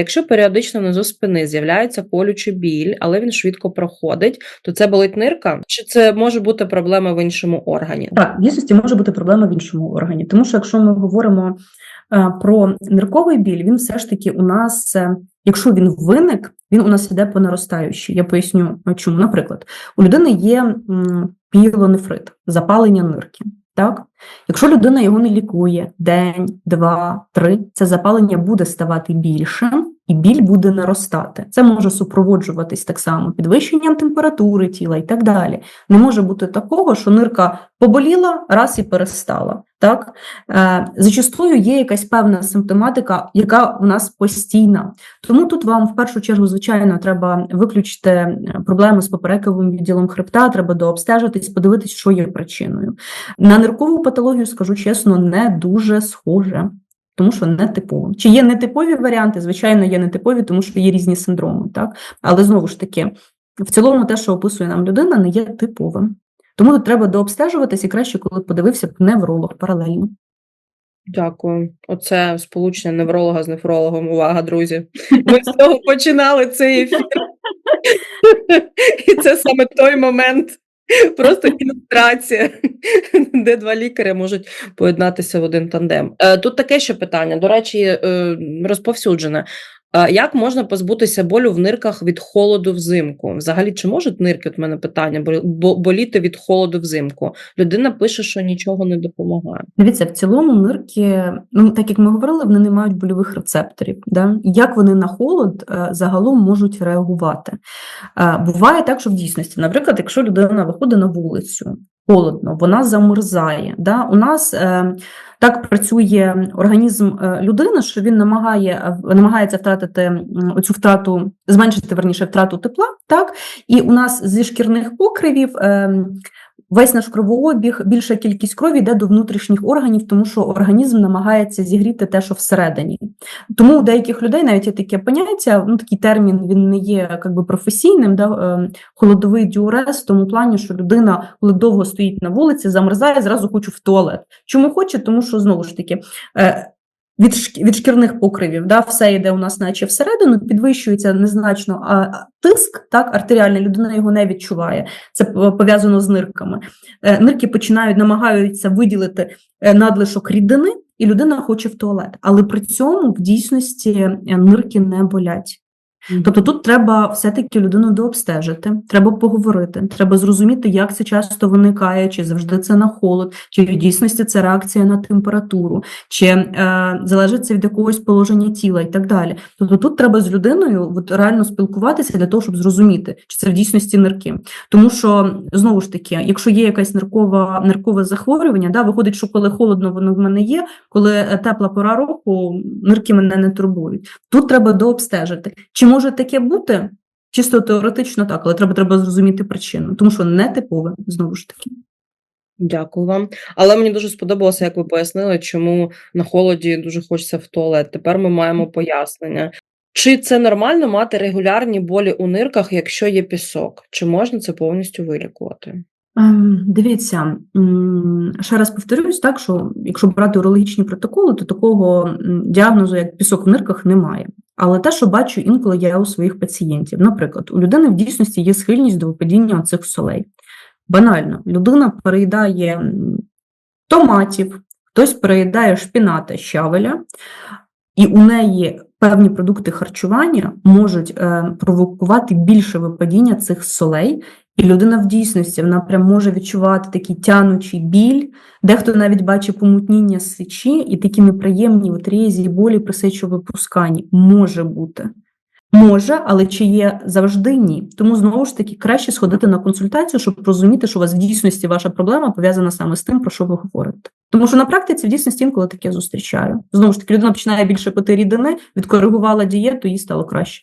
Якщо періодично внизу спини з'являється колючий біль, але він швидко проходить, то це болить нирка, чи це може бути проблема в іншому органі? Так, в дійсності може бути проблема в іншому органі, тому що якщо ми говоримо е, про нирковий біль, він все ж таки у нас, е, якщо він виник, він у нас іде по наростаючій. Я поясню е, чому. Наприклад, у людини є м, піелонефрит, запалення нирки. Так, якщо людина його не лікує день, два, три, це запалення буде ставати більшим і біль буде наростати. Це може супроводжуватись так само підвищенням температури тіла і так далі. Не може бути такого, що нирка поболіла, раз і перестала. Так е, зачастую є якась певна симптоматика, яка у нас постійна. Тому тут вам в першу чергу, звичайно, треба виключити е, проблеми з поперековим відділом хребта, треба дообстежитись, подивитись, що є причиною. На ниркову патологію, скажу чесно, не дуже схоже. Тому що не типово. Чи є нетипові варіанти? Звичайно, є нетипові, тому що є різні синдроми, так? Але знову ж таки, в цілому, те, що описує нам людина, не є типовим. Тому тут треба дообстежуватись і краще, коли подивився б невролог паралельно. Дякую. Оце сполучення невролога з нефрологом. Увага, друзі. Ми з цього починали цей ефір. І це саме той момент. Просто ілюстрація, де два лікаря можуть поєднатися в один тандем. Е, Тут таке ще питання, до речі, е, розповсюджене. Е, Як можна позбутися болю в нирках від холоду взимку? Взагалі, чи можуть нирки? От мене питання бо- бо- боліти від холоду взимку? Людина пише, що нічого не допомагає. Дивіться, в цілому нирки, ну так як ми говорили, вони не мають больових рецепторів. Да? Як вони на холод е, загалом можуть реагувати? Е, Буває так, що в дійсності, наприклад, якщо людина виходить на вулицю, холодно, вона замерзає. Да? У нас е, так працює організм е, людини, що він намагає, е, намагається втратити оцю втрату, зменшити верніше втрату тепла, так? І у нас зі шкірних покривів. Е, Весь наш кровообіг, більша кількість крові йде до внутрішніх органів, тому що організм намагається зігріти те, що всередині. Тому у деяких людей навіть є таке поняття, ну такий термін він не є як би, професійним, да, е, холодовий діурез, в тому плані, що людина, коли довго стоїть на вулиці, замерзає, зразу хоче в туалет. Чому хоче? Тому що знову ж таки. Від, від шкірних покривів, да, все йде у нас, наче всередину, підвищується незначно а, а тиск, так, артеріальний, людина його не відчуває. Це пов'язано з нирками. Е, Нирки починають намагаються виділити е, надлишок рідини, і людина хоче в туалет. Але при цьому в дійсності е, нирки не болять. Тобто тут треба все-таки людину дообстежити, треба поговорити, треба зрозуміти, як це часто виникає, чи завжди це на холод, чи в дійсності це реакція на температуру, чи е, залежить це від якогось положення тіла і так далі. Тобто тут треба з людиною от, реально спілкуватися для того, щоб зрозуміти, чи це в дійсності нирки. Тому що знову ж таки, якщо є якась ниркова ниркове захворювання, да, виходить, що коли холодно, воно в мене є, коли е, тепла пора року, нирки мене не турбують. Тут треба дообстежити. Чи може таке бути? Чисто теоретично так, але треба, треба зрозуміти причину, тому що не типове, знову ж таки. Дякую вам. Але мені дуже сподобалося, як ви пояснили, чому на холоді дуже хочеться в туалет. Тепер ми маємо пояснення. Чи це нормально мати регулярні болі у нирках, якщо є пісок? Чи можна це повністю вилікувати? Ем, Дивіться, ще раз повторюсь, так що якщо брати урологічні протоколи, то такого діагнозу, як пісок в нирках, немає. Але те, що бачу інколи я у своїх пацієнтів, наприклад, у людини в дійсності є схильність до випадіння цих солей. Банально, людина переїдає томатів, хтось переїдає шпіната щавеля, і у неї певні продукти харчування можуть е, провокувати більше випадіння цих солей, і людина в дійсності вона прям може відчувати такий тянучий біль, дехто навіть бачить помутніння сечі і такі неприємні от різі болі при сечовипусканні. Може бути. Може, але чи є завжди ні. Тому знову ж таки краще сходити на консультацію, щоб розуміти, що у вас в дійсності ваша проблема пов'язана саме з тим, про що ви говорите. Тому що на практиці в дійсності інколи таке зустрічаю. Знову ж таки, людина починає більше пити рідини, відкоригувала дієту, їй стало краще.